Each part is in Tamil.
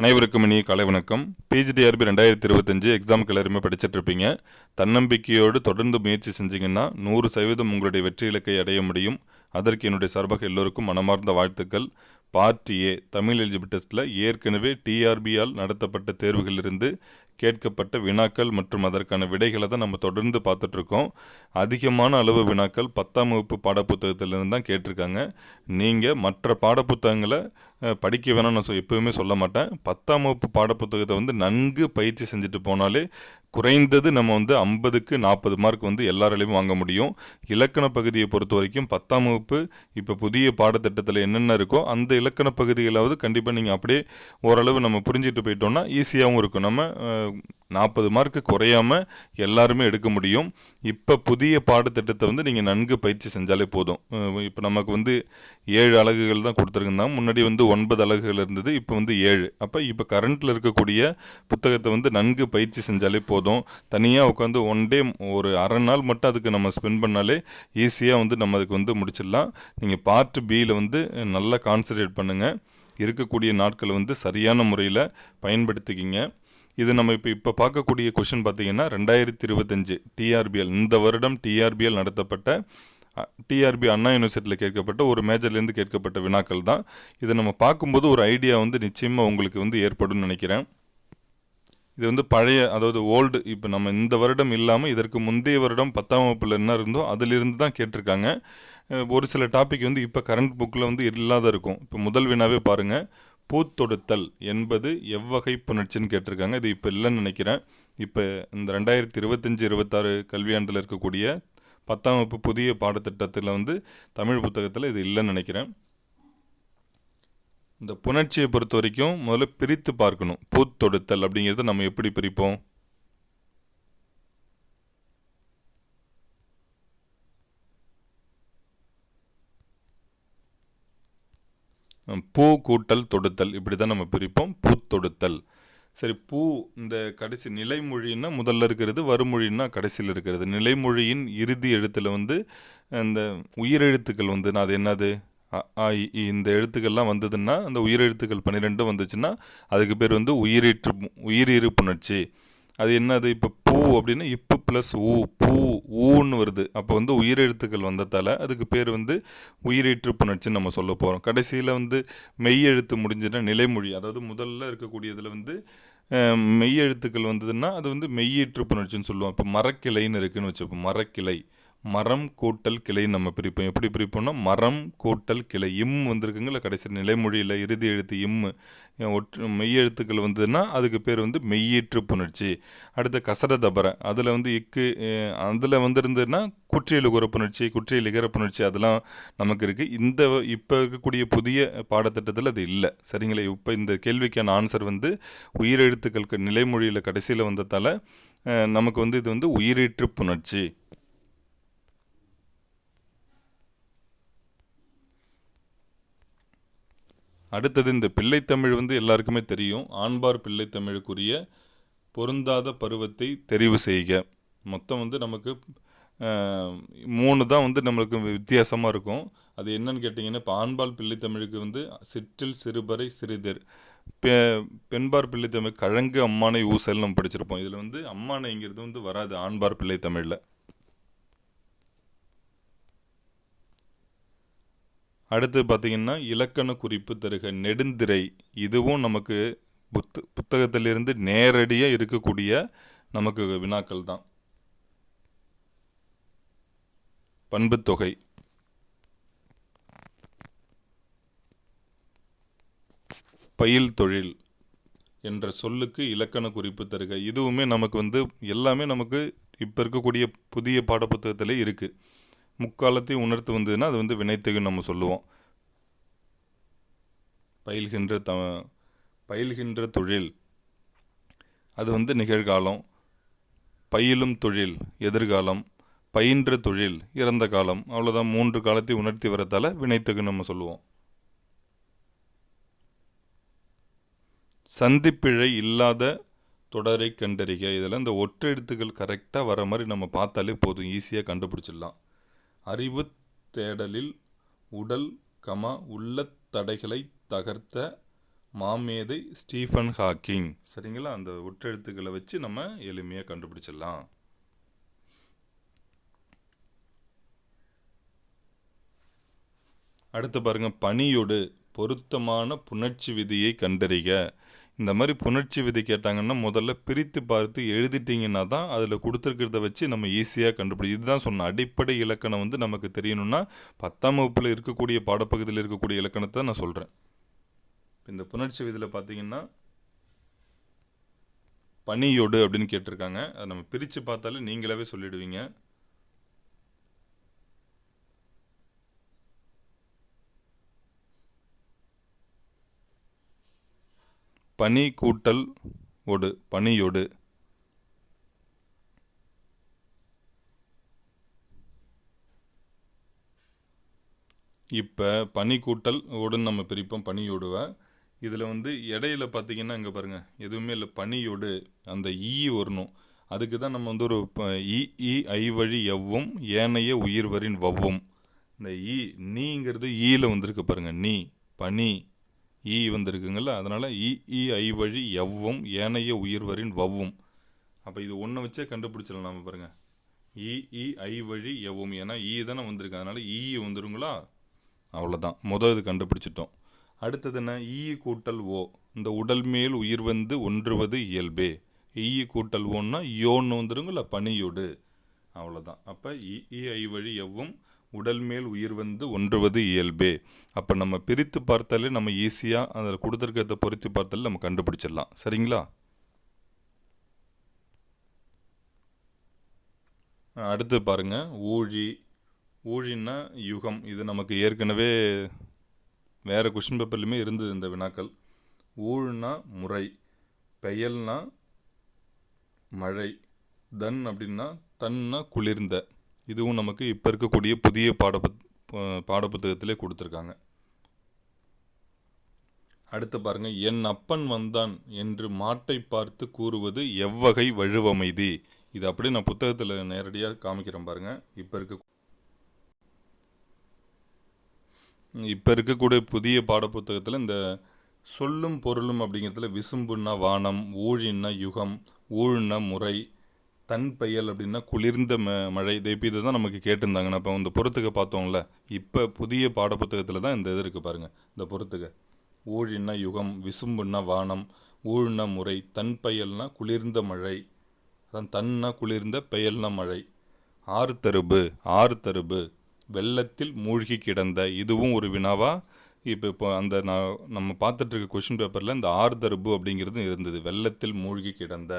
அனைவருக்கும் இனி காலை வணக்கம். பிஜிடிஆர்பி ரெண்டாயிரத்தி இருபத்தஞ்சு எக்ஸாமுக்கு எல்லாருமே படிச்சிட்ருப்பீங்க தன்னம்பிக்கையோடு தொடர்ந்து முயற்சி செஞ்சீங்கன்னா நூறு சதவீதம் உங்களுடைய வெற்றி இலக்கை அடைய முடியும். அதற்கு என்னுடைய சார்பாக எல்லோருக்கும் மனமார்ந்த வாழ்த்துக்கள். பார்ட் ஏ தமிழ் எலிஜிபிள் டெஸ்ட்டில் ஏற்கனவே டிஆர்பியால் நடத்தப்பட்ட தேர்வுகளிலிருந்து கேட்கப்பட்ட வினாக்கள் மற்றும் அதற்கான விடைகளை தான் நம்ம தொடர்ந்து பார்த்துட்ருக்கோம். அதிகமான அளவு வினாக்கள் பத்தாம் வகுப்பு பாடப்புத்தகத்திலிருந்து தான் கேட்டிருக்காங்க. நீங்கள் மற்ற பாடப்புத்தகங்களை படிக்க வேணாம்னு நான் சொ- எப்பவுமே சொல்ல மாட்டேன். பத்தாம் வகுப்பு பாடப்புத்தகத்தை வந்து நன்கு பயிற்சி செஞ்சுட்டு போனாலே குறைந்தது நம்ம வந்து ஐம்பதுக்கு நாற்பது மார்க் வந்து எல்லாராலையும் வாங்க முடியும். இலக்கண பகுதியை பொறுத்த வரைக்கும் பத்தாம் வகுப்பு இப்போ புதிய பாடத்திட்டத்தில் என்னென்ன இருக்கோ அந்த இலக்கண பகுதிகளாவது கண்டிப்பாக நீங்கள் அப்படியே ஓரளவு நம்ம புரிஞ்சிட்டு போயிட்டோம்னா ஈஸியாகவும் இருக்கும். நம்ம நாற்பது மார்க்கு குறையாமல் எல்லாருமே எடுக்க முடியும். இப்போ புதிய பாடத்திட்டத்தை வந்து நீங்கள் நன்கு பயிற்சி செஞ்சாலே போதும். இப்போ நமக்கு வந்து ஏழு அலகுகள் தான் கொடுத்துருந்தாங்க முன்னாடி வந்து ஒன்பது அலகுகள் இருந்தது இப்போ வந்து ஏழு. அப்போ இப்போ கரண்ட்டில் இருக்கக்கூடிய புத்தகத்தை வந்து நன்கு பயிற்சி செஞ்சாலே போதும். தனியாக உட்காந்து ஒன் டே ஒரு அரை நாள் மட்டும் அதுக்கு நம்ம ஸ்பெண்ட் பண்ணாலே ஈஸியாக வந்து நம்ம அதுக்கு வந்து முடிச்சிடலாம். நீங்கள் பார்ட் பியில் வந்து நல்லா கான்சன்ட்ரேட் பண்ணுங்கள் இருக்கக்கூடிய நாட்களை வந்து சரியான முறையில் பயன்படுத்திக்கிங்க. இது நம்ம இப்போ இப்போ பார்க்கக்கூடிய கொஷின் பார்த்தீங்கன்னா ரெண்டாயிரத்தி இருபத்தஞ்சு டிஆர்பிஎல் இந்த வருடம் டிஆர்பிஎல் நடத்தப்பட்ட டிஆர்பி அண்ணா யூனிவர்சிட்டியில் கேட்கப்பட்ட ஒரு மேஜர்லேருந்து கேட்கப்பட்ட வினாக்கள் தான். இதை நம்ம பார்க்கும்போது ஒரு ஐடியா வந்து நிச்சயமாக உங்களுக்கு வந்து ஏற்படும்னு நினைக்கிறேன். இது வந்து பழைய அதாவது ஓல்டு இப்போ நம்ம இந்த வருடம் இல்லாமல் இதற்கு முந்தைய வருடம் பத்தாம் வகுப்பில் என்ன இருந்தோ அதிலிருந்து தான் கேட்டிருக்காங்க. ஒரு சில டாபிக் வந்து இப்போ கரண்ட் புக்கில் வந்து இல்லாத இருக்கும். இப்போ முதல் வினாவே பாருங்கள் பூத்தொடுத்தல் என்பது எவ்வகை புணர்ச்சின்னு கேட்டிருக்காங்க. இது இப்போ இல்லைன்னு நினைக்கிறேன். இப்போ இந்த ரெண்டாயிரத்தி இருபத்தஞ்சி இருபத்தாறு கல்வியாண்டில் இருக்கக்கூடிய பத்தாம் வகுப்பு புதிய பாடத்திட்டத்தில் வந்து தமிழ் புத்தகத்தில் இது இல்லைன்னு நினைக்கிறேன். இந்த புணர்ச்சியை பொறுத்த வரைக்கும் முதல்ல பிரித்து பார்க்கணும். பூத்தொடுத்தல் அப்படிங்கிறத நம்ம எப்படி பிரிப்போம்? பூ கூட்டல் தொடுத்தல் இப்படி தான் நம்ம பிரிப்போம். பூத்தொடுத்தல் சரி பூ இந்த கடைசி நிலைமொழின்னா முதல்ல இருக்கிறது வருமொழின்னா கடைசியில் இருக்கிறது. நிலைமொழியின் இறுதி எழுத்தில் வந்து இந்த உயிரெழுத்துக்கள் வந்து அது என்னது? அ, இந்த எழுத்துக்கள்லாம் வந்ததுன்னா அந்த உயிரெழுத்துக்கள் பன்னிரெண்டும் வந்துச்சுன்னா அதுக்கு பேர் வந்து உயிரீற்று உயிரிருப்புணர்ச்சி அது என்னது? இப்போ பூ அப்படின்னா இப்பு ப்ளஸ் ஊ பூ ஊன்னு வருது. அப்போ வந்து உயிரெழுத்துக்கள் வந்ததால் அதுக்கு பேர் வந்து உயிரீற்று புணர்ச்சின்னு நம்ம சொல்ல போகிறோம் கடைசியில் வந்து மெய் எழுத்து நிலைமொழி. அதாவது முதல்ல இருக்கக்கூடியதில் வந்து மெய்யெழுத்துக்கள் மெய் எழுத்துக்கள் வந்ததுன்னா அது வந்து மெய்யீற்று புணர்ச்சின்னு சொல்லுவோம். இப்போ மரக்கிளைன்னு இருக்குதுன்னு வச்சுப்போம். மரக்கிளை. மரம் கூட்டல் கிளை நம்ம பிரிப்போம். எப்படி பிரிப்போம்னா மரம் கூட்டல் கிளை இம் வந்திருக்குங்கள கடைசி நிலைமொழியில் இறுதி எழுத்து இம்மு ஒற்று மெய் எழுத்துக்கள் வந்ததுன்னா அதுக்கு பேர் வந்து மெய்யீற்று புணர்ச்சி. அடுத்து கசர தபர அதில் வந்து இக்கு அதில் வந்திருந்ததுன்னா குற்றியலுகுற புணர்ச்சி குற்றியலிகர புணர்ச்சி அதெல்லாம் நமக்கு இருக்குது இந்த இப்போ இருக்கக்கூடிய புதிய பாடத்திட்டத்தில் அது இல்லை. சரிங்களா? இப்போ இந்த கேள்விக்கான ஆன்சர் வந்து உயிரெழுத்துக்களுக்கு நிலைமொழியில் கடைசியில் வந்ததால் நமக்கு வந்து இது வந்து உயிரீற்று புணர்ச்சி. அடுத்தது இந்த பிள்ளைத்தமிழ் வந்து எல்லாருக்குமே தெரியும். ஆண்பார் பிள்ளைத்தமிழுக்குரிய பொருந்தாத பருவத்தை தெரிவு செய்க. மொத்தம் வந்து நமக்கு மூணு தான் வந்து நம்மளுக்கு வித்தியாசமாக இருக்கும். அது என்னன்னு கேட்டிங்கன்னா இப்போ ஆண்பால் பிள்ளைத்தமிழுக்கு வந்து சிற்றில் சிறுபறை சிறிதர். பெ பெண்பார் பிள்ளைத்தமிழ் கழங்கு அம்மானை ஊசல் நம்ம படிச்சிருப்போம். இதில் வந்து அம்மானைங்கிறது வந்து வராது ஆண்பார் பிள்ளைத்தமிழில். அடுத்து பார்த்தீங்கன்னா இலக்கண குறிப்பு தருக. நெடுந்திரை. இதுவும் நமக்கு புத்த புத்தகத்திலிருந்து நேரடியாக இருக்கக்கூடிய நமக்கு வினாக்கள் தான். பண்புத்தொகை பயில் தொழில் என்ற சொல்லுக்கு இலக்கண குறிப்பு தருக. இதுவுமே நமக்கு வந்து எல்லாமே நமக்கு இப்போ இருக்கக்கூடிய புதிய பாடப்புத்தகத்திலே இருக்குது முக்காலத்தையும் உணர்த்து வந்ததுன்னா அது வந்து வினைத்தகுன்னு நம்ம சொல்லுவோம். பயில்கின்ற த பயில்கின்ற தொழில். அது வந்து நிகழ்காலம். பயிலும் தொழில் எதிர்காலம். பயின்ற தொழில் இறந்த காலம். அவ்வளோதான் மூன்று காலத்தை உணர்த்தி வரத்தால் வினைத்தகுன்னு நம்ம சொல்லுவோம். சந்திப்பிழை இல்லாத தொடரை கண்டறிக. இதில் இந்த ஒற்றெழுத்துக்கள் கரெக்டாக வர மாதிரி நம்ம பார்த்தாலே போதும். ஈஸியாக கண்டுபிடிச்சிடலாம். அறிவு தேடலில் உடல் கம உள்ள தடைகளை தகர்த்த மாமேதை ஸ்டீஃபன் ஹாக்கிங். சரிங்களா? அந்த ஒற்றெழுத்துக்களை வச்சு நம்ம எளிமையாக கண்டுபிடிச்சிடலாம். அடுத்து பாருங்கள் பனியொடு பொருத்தமான புணர்ச்சி விதியை கண்டறிக. இந்த மாதிரி புணர்ச்சி விதி கேட்டாங்கன்னா முதல்ல பிரித்து பார்த்து எழுதிட்டிங்கன்னா தான் அதில் கொடுத்துருக்கிறத வச்சு நம்ம ஈஸியாக கண்டுபிடி இதுதான் சொன்ன அடிப்படை இலக்கணம் வந்து நமக்கு தெரியணும்னா பத்தாம் வகுப்பில் இருக்கக்கூடிய பாடப்பகுதியில் இருக்கக்கூடிய இலக்கணத்தை நான் சொல்கிறேன் இந்த புணர்ச்சி விதியில் பார்த்தீங்கன்னா பனியோடு அப்படின்னு கேட்டிருக்காங்க. அதை நம்ம பிரித்து பார்த்தாலே நீங்களாவே சொல்லிடுவீங்க. பனி கூட்டல் ஒடு பனியொடு. இப்போ பனி கூட்டல் ஓடுன்னு நம்ம பிரிப்போம் பனியோடுவை. இதில் வந்து இடையில பார்த்தீங்கன்னா இங்கே பாருங்கள் எதுவுமே இல்லை பனியோடு அந்த ஈ வரணும் அதுக்கு தான் நம்ம வந்து ஒரு ப- ஈ ஐ வழி எவ்வும் ஏனைய உயிர்வரின் வவ்வும். இந்த ஈ நீங்கிறது ஈயில் வந்திருக்கு பாருங்கள் நீ பனி ஈ வந்திருக்குங்கள அதனால் இ ஐ வழி எவ்வும் ஏனைய உயிர்வரின் வவ்வும். அப்போ இது ஒன்றை வச்சே கண்டுபிடிச்சிடலாம் நம்ம பாருங்கள் இ ஐ வழி எவ்வும் ஏன்னா ஈ தானே வந்திருக்கு. அதனால் ஈ வந்துருங்களா? அவ்வளோதான் முதல் இது கண்டுபிடிச்சிட்டோம். அடுத்தது என்ன? ஈ கூட்டல் ஓ. இந்த உடல் மேல் உயிர் வந்து ஒன்றுவது இயல்பே. ஈ கூட்டல் ஓன்னா யோன்னு வந்துருங்களா பனியோடு. அவ்வளோதான் அப்போ இ ஐ வழி எவ்வும் உடல் மேல் உயிர் வந்து ஒன்றுவது இயல்பே. அப்போ நம்ம பிரித்து பார்த்தாலே நம்ம ஈஸியாக அதில் கொடுத்துருக்கிறத பொருத்தி பார்த்தாலே நம்ம கண்டுபிடிச்சிடலாம். சரிங்களா? அடுத்து பாருங்க. ஊழி. ஊழின்னா யுகம். இது நமக்கு ஏற்கனவே வேறு கொஷின் பேப்பர்லையுமே இருந்தது இந்த வினாக்கள். ஊழ்னா முறை. பெயல்னா மழை. தன் அப்படின்னா தன்னா குளிர்ந்த. இதுவும் நமக்கு இப்போ இருக்கக்கூடிய புதிய பாடப்புத் பாடப்புத்தகத்திலே கொடுத்துருக்காங்க. அடுத்து பாருங்கள் என் அப்பன் வந்தான் என்று மாட்டை பார்த்து கூறுவது எவ்வகை வழுவமைதி? இது அப்படியே நான் புத்தகத்தில் நேரடியாக காமிக்கிறேன் பாருங்கள் இப்போ இருக்க இப்போ இருக்கக்கூடிய புதிய பாடப்புத்தகத்தில் இந்த சொல்லும் பொருளும் அப்படிங்கிறதுல விசும்புன்னா வானம் ஊழின்னா யுகம் ஊழ்னா முறை தன் பெயல் அப்படின்னா குளிர்ந்த ம மழை. இதை இதை தான் நமக்கு கேட்டிருந்தாங்க. நான் இப்போ இந்த பொறுத்துக்க பார்த்தோம்ல இப்போ புதிய பாடப்புத்தகத்தில் தான் இந்த இது இருக்குது பாருங்கள் இந்த பொறுத்துக்க. ஊழின்னா யுகம் விசும்புன்னா வானம் ஊழ்னா முறை. தன் பெயல்னா குளிர்ந்த மழை. அதான் தன்னா குளிர்ந்த பெயல்னா மழை. ஆறு தருபு ஆறு தருபு. வெள்ளத்தில் மூழ்கி கிடந்த. இதுவும் ஒரு வினாவா? இப்போ இப்போ அந்த நான் நம்ம பார்த்துட்டு இருக்க கொஷின் பேப்பரில் இந்த ஆறு தருபு அப்படிங்கிறது இருந்தது. வெள்ளத்தில் மூழ்கி கிடந்த.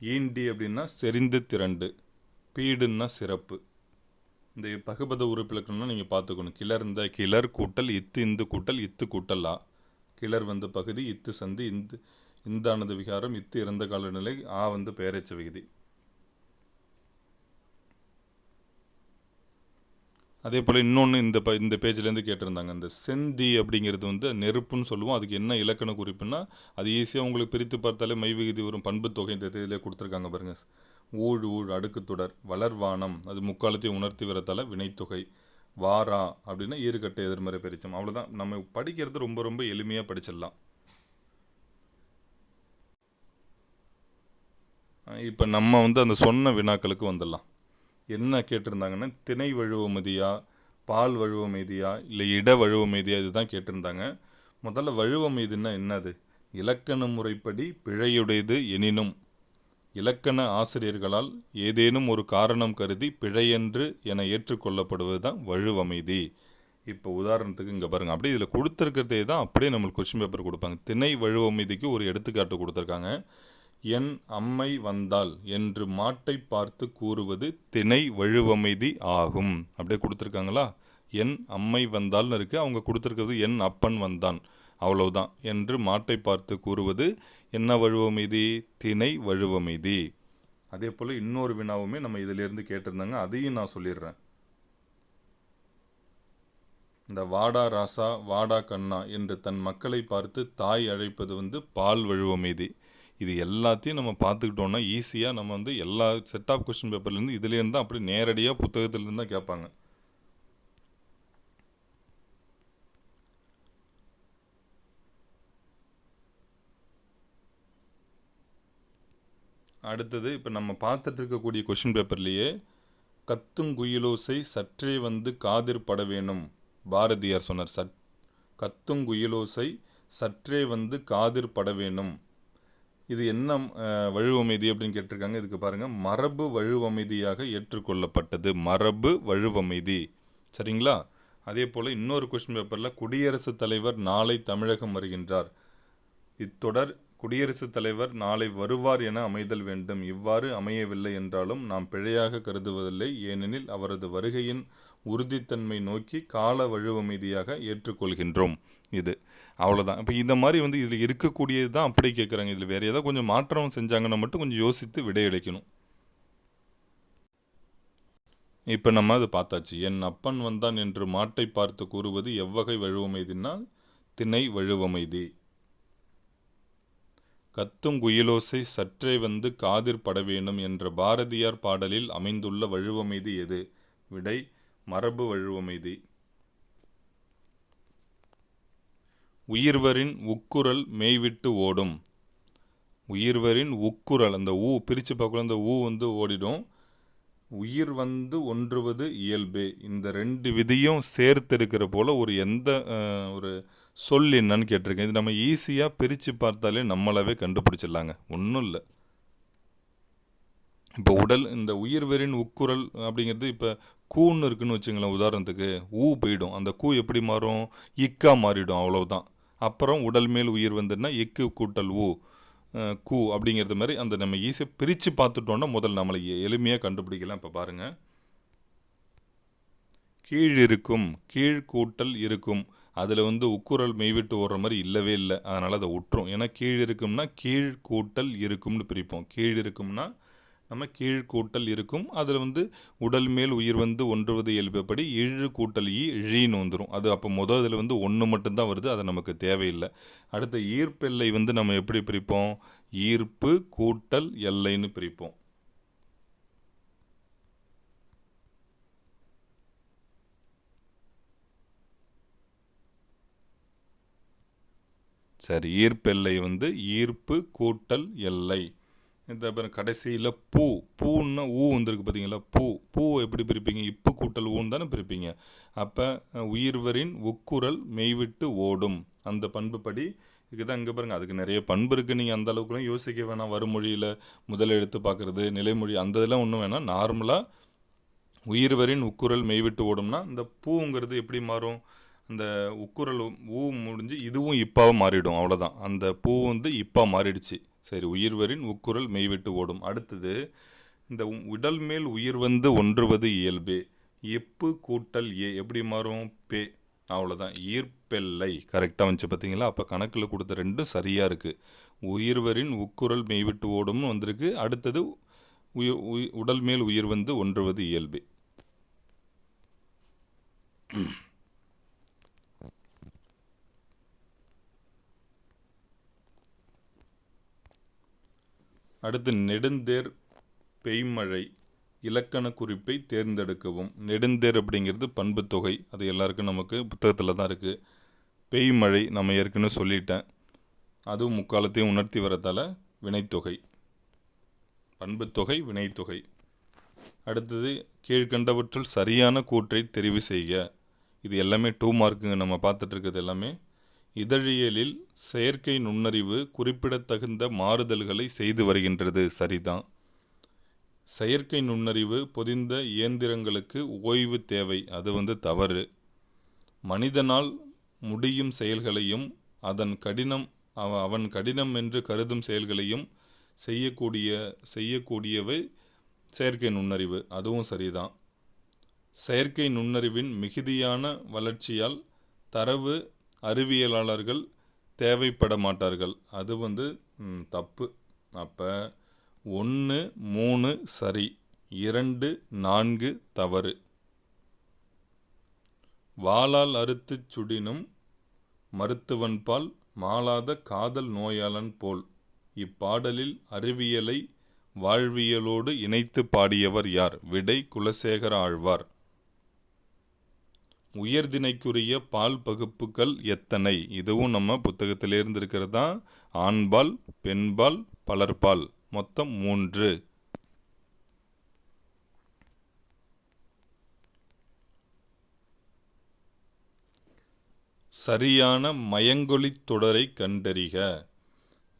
ஈண்டி அப்படின்னா செறிந்து திரண்டு பீடுன்னா சிறப்பு. இந்த பகுபத உறுப்பிலக்கணம்னா நீங்கள் பார்த்துக்கணும். கிளர் இந்த கிளர் கூட்டல் இத்து இந்து கூட்டல் இத்து கூட்டலா கிளர் வந்து பகுதி இத்து சந்து இந்து இந்தானது விகாரம் இத்து இறந்த காலநிலை ஆ வந்து பேரச்ச விகுதி. அதே போல் இன்னொன்று இந்த ப இந்த பேஜ்லேருந்து கேட்டிருந்தாங்க. இந்த செந்தி அப்படிங்கிறது வந்து நெருப்புன்னு சொல்லுவோம். அதுக்கு என்ன இலக்கண குறிப்புன்னா அது ஈஸியாக உங்களுக்கு பிரித்து பார்த்தாலே மை விகுதி வரும். பண்பு தொகை இந்த இதிலே கொடுத்துருக்காங்க பாருங்கள் ஊழ் ஊழ் அடுக்குத்தொடர் வளர்வானம் அது முக்காலத்தை உணர்த்தி வரத்தால் வினைத்தொகை வாரா அப்படின்னா ஈறுகட்டை எதிர்மறை பெரிச்சம் அவ்வளோதான் நம்ம படிக்கிறது ரொம்ப ரொம்ப எளிமையாக படிச்சிடலாம். இப்போ நம்ம வந்து அந்த சொன்ன வினாக்களுக்கு வந்துடலாம். என்ன கேட்டிருந்தாங்கன்னா திணை வழுவமதியா பால் வழுவமைதியா இல்லை இட வழுவமைதியா இதுதான் கேட்டிருந்தாங்க. முதல்ல வழுவமைதின்னா என்னது? இலக்கண முறைப்படி பிழையுடையது எனினும் இலக்கண ஆசிரியர்களால் ஏதேனும் ஒரு காரணம் கருதி பிழையென்று என ஏற்றுக்கொள்ளப்படுவது தான் வழுவமைதி இப்போ உதாரணத்துக்கு இங்கே பாருங்கள் அப்படியே இதில் கொடுத்துருக்கிறதே தான் அப்படியே நம்மளுக்கு கொஸ்டின் பேப்பர் கொடுப்பாங்க. திணை வழுவமைதிக்கு ஒரு எடுத்துக்காட்டு கொடுத்துருக்காங்க. என் அம்மை வந்தால் என்று மாட்டை பார்த்து கூறுவது திணை வழுவமைதி ஆகும். அப்படியே கொடுத்துருக்காங்களா? என் அம்மை வந்தால்னு இருக்குது அவங்க கொடுத்துருக்கிறது என் அப்பன் வந்தான். அவ்வளவுதான் என்று மாட்டை பார்த்து கூறுவது என்ன வழுவமைதி? திணை வழுவமைதி. அதே போல் இன்னொரு வினாவுமே நம்ம இதிலிருந்து கேட்டிருந்தாங்க. அதையும் நான் சொல்லிடுறேன். இந்த வாடா ராசா வாடா கண்ணா என்று தன் மக்களை பார்த்து தாய் அழைப்பது வந்து பால் வழுவமைதி. இது எல்லாத்தையும் நம்ம பார்த்துக்கிட்டோன்னா ஈஸியாக நம்ம வந்து எல்லா செட் ஆஃப் கொஸ்டின் பேப்பர்லேருந்து இதுலேருந்து தான் அப்படி நேரடியாக புத்தகத்துலேருந்து தான் கேட்பாங்க. அடுத்தது இப்போ நம்ம பார்த்துட்டு இருக்கக்கூடிய கொஷின் பேப்பர்லேயே கத்துங்குயிலோசை சற்றே வந்து காதிர் பட வேணும். பாரதியார் சொன்னார் சற் கத்துங்குயிலோசை சற்றே வந்து காதிர்பட வேணும். இது என்ன வழுவமைதி அப்படின்னு கேட்டிருக்காங்க. இதுக்கு பாருங்கள் மரபு வழுவமைதியாக ஏற்றுக்கொள்ளப்பட்டது. மரபு வழுவமைதி. சரிங்களா? அதே போல் இன்னொரு கொஸ்டின் பேப்பரில் குடியரசுத் தலைவர் நாளை தமிழகம் வருகின்றார். இத்தொடர் குடியரசுத் தலைவர் நாளை வருவார் என அமைதல் வேண்டும். இவ்வாறு அமையவில்லை என்றாலும் நாம் பிழையாக கருதுவதில்லை. ஏனெனில் அவரது வருகையின் உறுதித்தன்மை நோக்கி கால வழுவமைதியாக ஏற்றுக்கொள்கின்றோம். இது. அவ்வளோதான் இப்போ இந்த மாதிரி வந்து இதில் இருக்கக்கூடியது தான் அப்படி கேட்குறாங்க இதில் வேறு ஏதாவது கொஞ்சம் மாற்றம் செஞ்சாங்கன்னா மட்டும் கொஞ்சம் யோசித்து விடையளிக்கணும். இப்போ நம்ம அது பார்த்தாச்சு. என் அப்பன் வந்தான் என்று மாட்டை பார்த்து கூறுவது எவ்வகை வழுவமைதினால் திணை வழுவமைதி. கத்தும் குயிலோசை சற்றே வந்து காதிர் பட வேணும் என்ற பாரதியார் பாடலில் அமைந்துள்ள வழுவமைதி எது? விடை மரபு வழுவமைதி. உயிர்வரின் உக்குரல் மெய்விட்டு ஓடும். உயிர்வரின் உக்குரல் அந்த ஊ பிரித்து பார்க்கல அந்த ஊ வந்து ஓடிடும். உயிர் வந்து ஒன்றுவது இயல்பே. இந்த ரெண்டு விதியும் சேர்த்து இருக்கிற ஒரு எந்த ஒரு சொல் என்னன்னு கேட்டிருக்கேன். இது நம்ம ஈஸியாக பிரித்து பார்த்தாலே நம்மளாவே கண்டுபிடிச்சிடலாங்க. ஒன்றும் இல்லை. இப்போ உடல் இந்த உயிர்வெறின் உக்குரல் அப்படிங்கிறது இப்போ கூன்னு இருக்குன்னு வச்சுங்களேன் உதாரணத்துக்கு. ஊ போயிடும். அந்த கூ எப்படி மாறும்? இக்கா மாறிடும். அவ்வளவுதான். அப்புறம் உடல் மேல் உயிர் வந்துன்னா எக்கு கூட்டல் ஊ கூ அப்படிங்கிறது மாதிரி அந்த நம்ம ஈஸியாக பிரித்து பார்த்துட்டோன்னா முதல் நம்மளை எளிமையாக கண்டுபிடிக்கலாம். இப்போ பாருங்கள் கீழ் இருக்கும் கீழ் கூட்டல் இருக்கும். அதில் வந்து உக்குரல் மெய்விட்டு ஓடுற மாதிரி இல்லவே இல்லை. அதனால் அதை விட்டுரும் ஏன்னா கீழ் இருக்கும்னா கீழ் கூட்டல் இருக்கும்னு பிரிப்போம். கீழ் இருக்கும்னா நம்ம கீழ் கூட்டல் இருக்கும். அதில் வந்து உடல் மேல் உயிர் வந்து ஒன்றுவது இயல்புப்படி இழு கூட்டல் ஈ இழின்னு வந்துடும் அது அப்போ முதல் இதில் வந்து ஒன்று மட்டும்தான் வருது அது நமக்கு தேவையில்லை. அடுத்த ஈர்ப்பெல்லை வந்து நம்ம எப்படி பிரிப்போம்? ஈர்ப்பு கூட்டல் எல்லைன்னு பிரிப்போம். சரி ஈர்ப்பெல்லை வந்து ஈர்ப்பு கூட்டல் எல்லை. இந்த அப்புறம் கடைசியில் பூ பூன்னா ஊ வந்திருக்கு பார்த்தீங்களா பூ. பூ எப்படி பிரிப்பீங்க? இப்பு கூட்டல் ஊன்னு தானே பிரிப்பீங்க. அப்போ உயிர்வரின் உக்குரல் மெய்விட்டு ஓடும். அந்த பண்புப்படி இதுதான் இங்கே பாருங்கள் அதுக்கு நிறைய பண்பு இருக்குது நீங்கள் அந்த அளவுக்குலாம் யோசிக்க வேணாம். வருமொழியில் முதல் எடுத்து பார்க்குறது நிலைமொழி அந்த இதெல்லாம் ஒன்றும் வேணாம். நார்மலாக உயிர்வரின் உக்குரல் மெய்விட்டு ஓடும்னா இந்த பூங்கிறது எப்படி மாறும்? அந்த உக்குரல் ஊ முடிஞ்சு இதுவும் இப்பாவை மாறிடும். அவ்வளோதான் அந்த பூ வந்து இப்பா மாறிடுச்சு. சரி உயிர்வரின் உக்குரல் மெய்விட்டு ஓடும். அடுத்தது இந்த உடல் மேல் உயிர் வந்து ஒன்றுவது இயல்பே. எப்பு கூட்டல் ஏ எப்படி மாறும்? பே. அவ்வளோதான் ஈர்ப்பெல்லை கரெக்டாக வந்துச்சு பார்த்தீங்களா அப்போ கணக்கில் கொடுத்த ரெண்டும் சரியாக இருக்குது உயிர்வரின் உக்குரல் மெய்விட்டு ஓடும்னு வந்திருக்கு. அடுத்தது உயிர் உடல் மேல் உயிர் வந்து ஒன்றுவது இயல்பே. அடுத்து நெடுந்தேர் பெய்மழை இலக்கண குறிப்பை தேர்ந்தெடுக்கவும். நெடுந்தேர் அப்படிங்கிறது பண்புத் தொகை. அது எல்லாருக்கும் நமக்கு புத்தகத்தில் தான் இருக்குது பெய்மழை நம்ம ஏற்கனவே சொல்லிட்டேன். அதுவும் முக்காலத்தையும் உணர்த்தி வரதால் வினைத்தொகை. பண்புத்தொகை வினைத்தொகை. அடுத்தது கீழ்கண்டவற்றுள் சரியான கூற்றை தெரிவு செய்க. இது எல்லாமே டூ மார்க்குங்க நம்ம பார்த்துட்டு இருக்கிறது எல்லாமே. இதழியலில் செயற்கை நுண்ணறிவு குறிப்பிடத்தகுந்த மாறுதல்களை செய்து வருகின்றது. சரிதான் செயற்கை நுண்ணறிவு பொதிந்த இயந்திரங்களுக்கு ஓய்வு தேவை. அது வந்து தவறு. மனிதனால் முடியும் செயல்களையும் அதன் கடினம் அவ- அவன் கடினம் என்று கருதும் செயல்களையும் செய்யக்கூடிய செய்யக்கூடியவை செயற்கை நுண்ணறிவு. அதுவும் சரிதான் செயற்கை நுண்ணறிவின் மிகுதியான வளர்ச்சியால் தரவு அறிவியலாளர்கள் தேவைப்பட மாட்டார்கள். அது வந்து தப்பு. அப்போ ஒன்று மூணு சரி. இரண்டு நான்கு தவறு. வாளால் அறுத்துச் சுடினும் மருத்துவன்பால் மாளாத காதல் நோயாளன் போல். இப்பாடலில் அறிவியலை வாழ்வியலோடு இணைத்து பாடியவர் யார்? விடை குலசேகர ஆழ்வார். உயர்தினைக்குரிய பால் பகுப்புகள் எத்தனை? இதுவும் நம்ம புத்தகத்திலிருந்து இருக்கிறது தான் ஆண்பால் பெண்பால் பலர்பால். மொத்தம் மூன்று. சரியான மயங்கொலித் தொடரை கண்டறிக.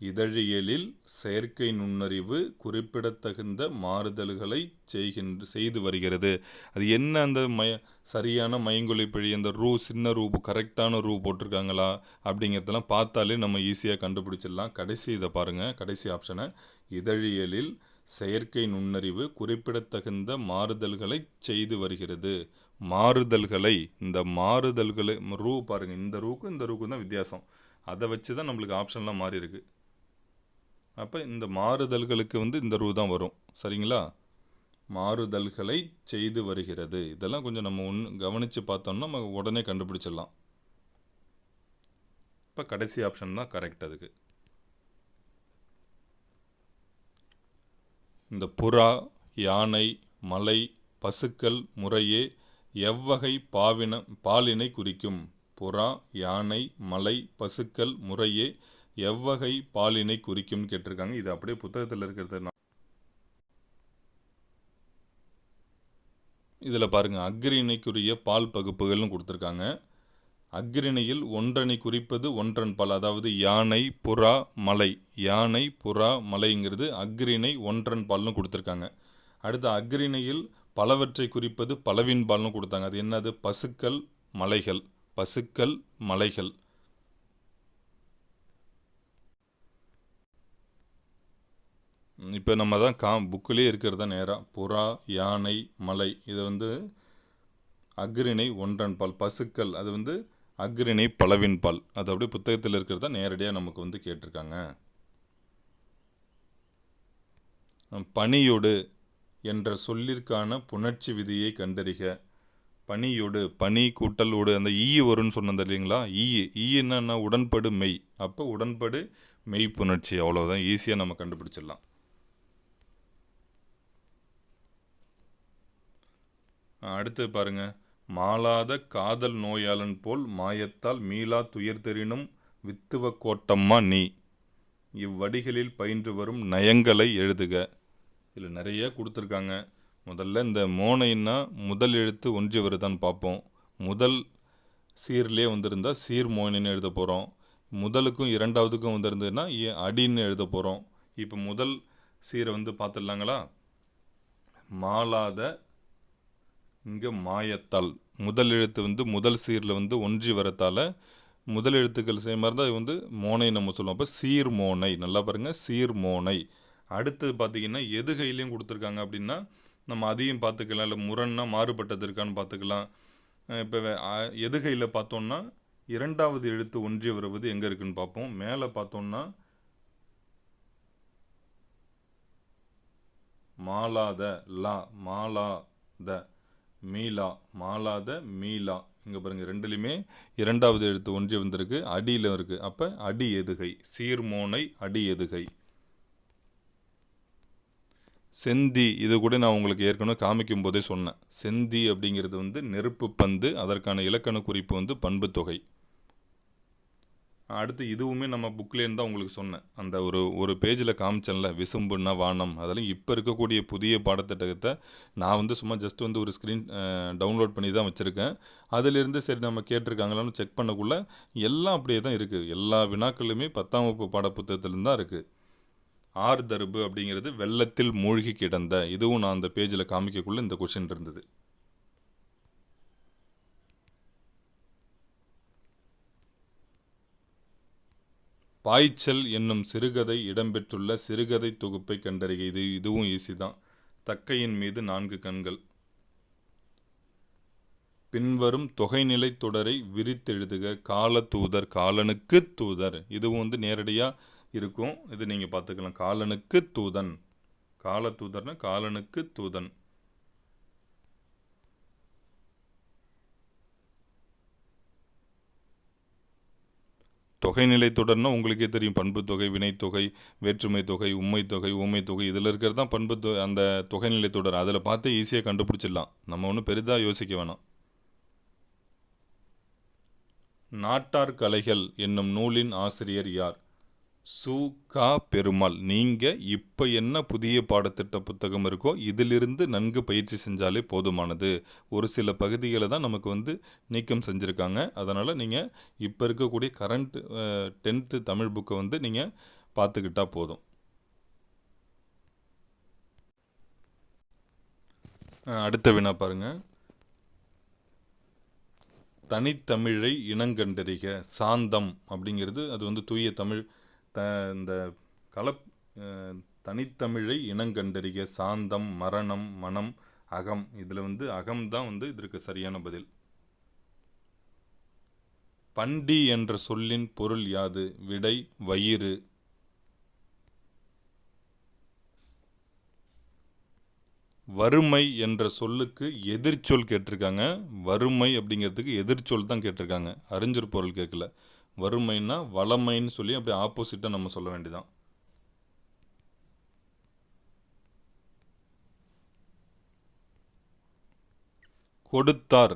இதழியலில் செயற்கை நுண்ணறிவு குறிப்பிடத்தகுந்த மாறுதல்களை செய்கின்ற செய்து வருகிறது. அது என்ன அந்த மய சரியான மயங்கொலி பிழை அந்த ரூ சின்ன ரூ கரெக்டான ரூ போட்டிருக்காங்களா அப்படிங்கிறதெல்லாம் பார்த்தாலே நம்ம ஈஸியாக கண்டுபிடிச்சிடலாம். கடைசி இதை பாருங்கள் கடைசி ஆப்ஷனை. இதழியலில் செயற்கை நுண்ணறிவு குறிப்பிடத்தகுந்த மாறுதல்களை செய்து வருகிறது. மாறுதல்களை இந்த மாறுதல்களை ரூ பாருங்கள் இந்த ரூக்கும் இந்த ரூக்கும் தான் வித்தியாசம். அதை வச்சு தான் நம்மளுக்கு ஆப்ஷன்லாம் மாறி இருக்குது அப்போ இந்த மாறுதல்களுக்கு வந்து இந்த ரூ தான் வரும். சரிங்களா? மாறுதல்களை செய்து வருகிறது. இதெல்லாம் கொஞ்சம் நம்ம ஒன்று கவனித்து பார்த்தோம்னா நம்ம உடனே கண்டுபிடிச்சிடலாம். இப்போ கடைசி ஆப்ஷன் தான் கரெக்ட் அதுக்கு. இந்த புறா யானை மலை பசுக்கள் முறையே எவ்வகை பாவின பாலினை குறிக்கும். புறா யானை மலை பசுக்கள் முறையே எவ்வகை பாலினை குறிக்கும்னு கேட்டிருக்காங்க. இது அப்படியே புத்தகத்தில் இருக்கிறது நான் இதில் பாருங்கள் அக்ரிணைக்குரிய பால் பகுப்புகள்னு கொடுத்துருக்காங்க. அக்ரிணையில் ஒன்றனை குறிப்பது ஒன்றன் பால் அதாவது யானை புறா மலை. யானை புறா மலைங்கிறது அக்ரிணை ஒன்றன் பால்னு கொடுத்துருக்காங்க. அடுத்து அக்ரிணையில் பலவற்றை குறிப்பது பலவின் பால்னு கொடுத்தாங்க. அது என்னது? பசுக்கள் மலைகள். பசுக்கள் மலைகள். இப்போ நம்ம தான் கா புக்கிலே இருக்கிறது தான் நேராக புறா யானை மலை இது வந்து அக்ரிணை ஒன்றன் பால் பசுக்கள். அது வந்து அக்ரிணை பலவின் பால். அது அப்படியே புத்தகத்தில் இருக்கிறத நேரடியாக நமக்கு வந்து கேட்டிருக்காங்க. பனியொடு என்ற சொல்லிற்கான புணர்ச்சி விதியை கண்டறிக. பனியொடு பனி கூட்டல் ஓடு அந்த ஈ வரும்னு சொன்னது இல்லைங்களா ஈ ஈ என்னன்னா உடன்படு மெய். அப்போ உடன்படு மெய் புணர்ச்சி. அவ்வளோதான் ஈஸியாக நம்ம கண்டுபிடிச்சிடலாம். அடுத்து பாருங்க. மாளாத காதல் நோயாளன் போல் மாயத்தால் மீளா துயர்தெறினும் வித்துவ கோட்டம்மா நீ. இவ்வடிகளில் பயின்று வரும் நயங்களை எழுதுக. இதில் நிறைய கொடுத்துருக்காங்க. முதல்ல இந்த மோனைன்னா முதல் எழுத்து ஒன்றி வருதான்னு பார்ப்போம். முதல் சீர்லேயே வந்திருந்தா சீர் மோனின்னு எழுத போகிறோம் முதலுக்கும் இரண்டாவதுக்கும் வந்திருந்ததுன்னா ஏ அடின்னு எழுத போகிறோம் இப்போ முதல் சீரை வந்து பார்த்துடலாங்களா? மாலாத இங்கே மாயத்தால். முதல் எழுத்து வந்து முதல் சீரில் வந்து ஒன்றி வரத்தால் முதல் எழுத்துக்கள் செய்ய மாதிரி தான் இது வந்து மோனை நம்ம சொல்லுவோம். அப்போ சீர் மோனை நல்லா பாருங்கள் சீர் மோனை. அடுத்தது எது கையிலையும் கொடுத்துருக்காங்க அப்படின்னா நம்ம அதையும் பார்த்துக்கலாம் இல்லை முரண்னா மாறுபட்டது இருக்கான்னு பார்த்துக்கலாம் இப்போ எது கையில் பார்த்தோம்னா இரண்டாவது எழுத்து ஒன்றி வருவது எங்கே இருக்குன்னு பார்ப்போம் மேலே பார்த்தோம்னா மாலாத லா மாலாத. மீலா மாலாத மீலா. இங்கே பாருங்கள் ரெண்டுலேயுமே இரண்டாவது எழுத்து ஒன்றி வந்திருக்கு. அடியில் இருக்குது அப்போ அடி எதுகை? சீர்மோனை அடி எதுகை? செந்தி இது கூட நான் உங்களுக்கு ஏற்கனவே காமிக்கும் போதே சொன்னேன். செந்தி அப்படிங்கிறது வந்து நெருப்பு பந்து அதற்கான இலக்கண குறிப்பு வந்து பண்பு தொகை. அடுத்து இதுவுமே நம்ம புக்லேருந்து தான் உங்களுக்கு சொன்னேன். அந்த ஒரு ஒரு பேஜில் காமிச்சேன்ல விசும்புன்னா வானம். அதெல்லாம் இப்போ இருக்கக்கூடிய புதிய பாடத்திட்டத்தை நான் வந்து சும்மா ஜஸ்ட் வந்து ஒரு ஸ்க்ரீன் டவுன்லோட் பண்ணி தான் வச்சுருக்கேன். அதிலிருந்து சரி நம்ம கேட்டிருக்காங்களான்னு செக் பண்ணக்குள்ளே எல்லாம் அப்படியே தான் இருக்குது எல்லா வினாக்களுமே பத்தாம் வகுப்பு பாடப்புத்தகத்துலேருந்து தான் இருக்குது ஆறு தருபு அப்படிங்கிறது வெள்ளத்தில் மூழ்கி கிடந்த. இதுவும் நான் அந்த பேஜில் காமிக்கக்குள்ளே இந்த கொஷின் இருந்தது. பாய்ச்சல் என்னும் சிறுகதை இடம்பெற்றுள்ள சிறுகதை தொகுப்பை கண்டறிக இது இதுவும் ஈஸி தான் தக்கையின் மீது நான்கு கண்கள். பின்வரும் தொகைநிலை தொடரை விரித்தெழுதுக. கால தூதர் காலனுக்கு தூதர். இதுவும் வந்து நேரடியாக இருக்கும். இது நீங்கள் பார்த்துக்கலாம். காலனுக்கு தூதன். கால தூதர்னா காலனுக்கு தூதன். தொகைநிலை தொடர்னா உங்களுக்கே தெரியும். பண்பு தொகை வினைத்தொகை வேற்றுமை தொகை உண்மை தொகை ஊமை தொகை இதில் இருக்கிறது தான் பண்பு தொ அந்த தொகைநிலை தொடர். அதில் பார்த்து ஈஸியாக கண்டுபிடிச்சிடலாம். நம்ம ஒன்றும் பெரிதாக யோசிக்க வேணாம். நாட்டார் கலைகள் என்னும் நூலின் ஆசிரியர் யார்? சு கா பெருமாள் நீங்கள் இப்போ என்ன புதிய பாடத்திட்ட புத்தகம் இருக்கோ இதிலிருந்து நன்கு பயிற்சி செஞ்சாலே போதுமானது. ஒரு சில பகுதிகளை தான் நமக்கு வந்து நீக்கம் செஞ்சுருக்காங்க. அதனால் நீங்கள் இப்போ இருக்கக்கூடிய கரண்ட் டென்த்து தமிழ் புக்கை வந்து நீங்கள் பார்த்துக்கிட்டா போதும். அடுத்த வினா பாருங்கள் தனித்தமிழை இனங்கண்டறிக சாந்தம் அப்படிங்கிறது அது வந்து தூய தமிழ் த இந்த கலப் தனித்தமிழை இனங்கண்டறிக சாந்தம் மரணம் மனம் அகம். இதில் வந்து அகம் தான் வந்து இதற்கு சரியான பதில். பண்டி என்ற சொல்லின் பொருள் யாது? விடை வயிறு. வறுமை என்ற சொல்லுக்கு எதிர்ச்சொல் கேட்டிருக்காங்க. வறுமை அப்படிங்கிறதுக்கு எதிர்ச்சொல் தான் கேட்டிருக்காங்க. அறிஞர் பொருள் கேட்கல. வறுமைன்னா வளமைன்னு சொல்லி அப்படியே ஆப்போசிட்டாக நம்ம சொல்ல வேண்டியதான் கொடுத்தார்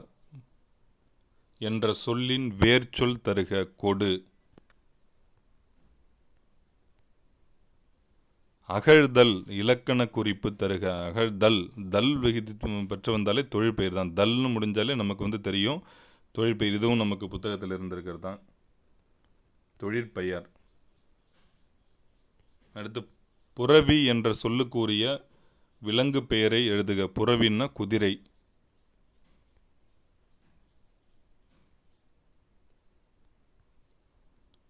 என்ற சொல்லின் வேர்ச்சொல் தருக கொடு. அகழ்தல் இலக்கண குறிப்பு தருக அகழ்தல் தல் விகிதி பெற்று வந்தாலே தொழிற்பெயர் தான். தல்னு முடிஞ்சாலே நமக்கு வந்து தெரியும். தொழிற்பெயர் இதுவும் நமக்கு புத்தகத்தில் இருந்திருக்கிறது தான் தொழிற்பெயர். அடுத்து புறவி என்ற சொல்லுக்குரிய விலங்கு பெயரை எழுதுக. புறவின்னா குதிரை.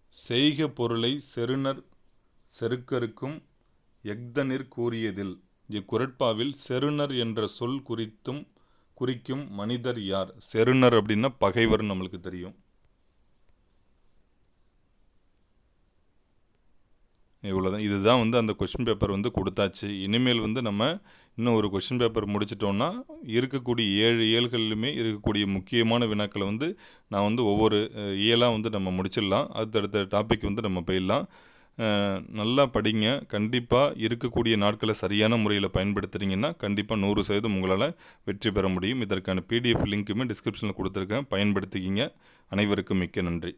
செய்க பொருளை செருணர் செருக்கருக்கும் எக்தனிற் கூறியதில். இக்குரட்பாவில் செருணர் என்ற சொல் குறித்தும் குறிக்கும் மனிதர் யார்? செருணர் அப்படின்னா பகைவர் நம்மளுக்கு தெரியும். இவ்வளோதான் இதுதான் வந்து அந்த கொஷின் பேப்பர் வந்து கொடுத்தாச்சு. இனிமேல் வந்து நம்ம இன்னும் ஒரு கொஷின் பேப்பர் முடிச்சிட்டோன்னா இருக்கக்கூடிய ஏழு இயல்களிலுமே இருக்கக்கூடிய முக்கியமான வினாக்களை வந்து நான் வந்து ஒவ்வொரு இயலாக வந்து நம்ம முடிச்சிடலாம். அடுத்தடுத்த டாபிக் வந்து நம்ம போயிடலாம். நல்லா படிங்க. கண்டிப்பாக இருக்கக்கூடிய நாட்களை சரியான முறையில் பயன்படுத்துகிறீங்கன்னா கண்டிப்பாக நூறு சதவீதம் உங்களால் வெற்றி பெற முடியும். இதற்கான பிடிஎஃப் லிங்க்குமே டிஸ்கிரிப்ஷனில் கொடுத்துருக்கேன். பயன்படுத்திக்கிங்க. அனைவருக்கும் மிக்க நன்றி.